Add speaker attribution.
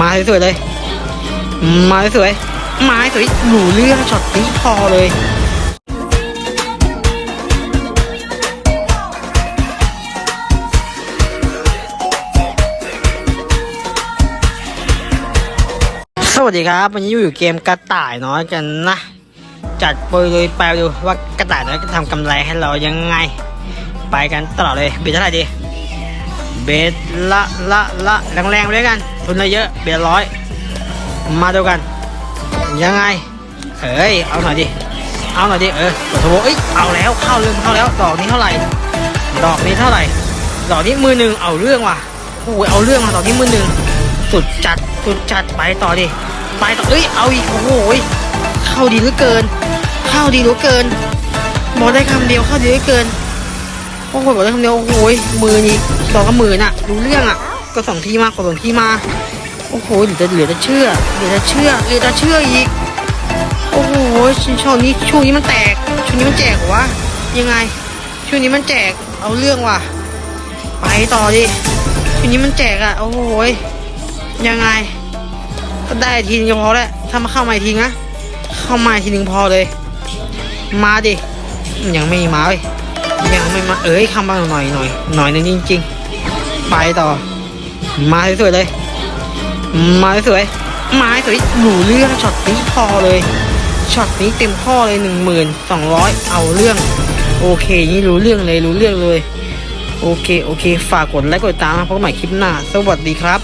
Speaker 1: มาสวยๆเลย มาสวยๆมาสวยหนูเรื่องช็อตนี้พอเลยสวัสดีครับ วันนี้อยู่เกมกระต่ายน้อยกันนะ จัดโปรยเลยไปดูว่ากระต่ายน้อยจะทำกำไรให้เรายังไง ไปกันตลอดเลยเบสเท่าไหร่ดี เบสละละละแรงๆไปด้วยกันทุนเราเยอะเบสร้อยมาดูกัน ยังไงเอ้ยเอาหน่อยดิเอาหน่อยดิเออตัวโทโบเอ้ยเอาแล้วเข้าเรื่องเข้าแล้วดอกนี้เท่าไหร่ ดอกนี้เท่าไหร่ ดอกนี้มือหนึ่งเอาเรื่องว่ะโอ้ยเอาเรื่องว่ะดอกนี้มือหนึ่งสุดจัดสุดจัดไปต่อดิไปต่อเอ้ยเอาอีกโอ้โหยเข้าดีเหลือเกิน เข้าดีเหลือเกินบอกได้คำเดียวเข้าดีเหลือเกิน โอ้โหบอกได้คำเดียวโอ้โหยมือนี่สองกับมือน่ะรู้เรื่องอะ ก็สองทีมากดสองทีมา โอ้โหเหลือจะเหลือจะเชื่อเหลือจะเชื่อเหลือจะเชื่ออีก โอ้โหช่วงนี้ช่วงนี้มันแตกช่วงนี้มันแจกวะยังไง ช่วงนี้มันแจกเอาเรื่องว่ะ ไปต่อดิช่วงนี้มันแจกอะโอ้โหยังไง ก็ได้ทีนึงพอแล้วถ้ามาเข้ามาอีกทีนะเข้ามาอีกทีนึงพอเลย มาดิยังไม่มาเลย ยังไม่มาเอ้ยเข้ามาหน่อยหน่อยหน่อยนึงจริง ๆ ไปต่อ มาสวยๆเลยม้สวยไม้สวยหนูเรื่องช็อตนี้พอเลยช็อตนี้เต็มข้อเลยหนึ่งหมื่นสองร้อยเอาเรื่อง โอเค นี่รู้เรื่องเลยรู้เรื่องเลย โอเค โอเค ฝากกดไลค์กดติดตามนะพบกันใหม่คลิปหน้า สวัสดีครับ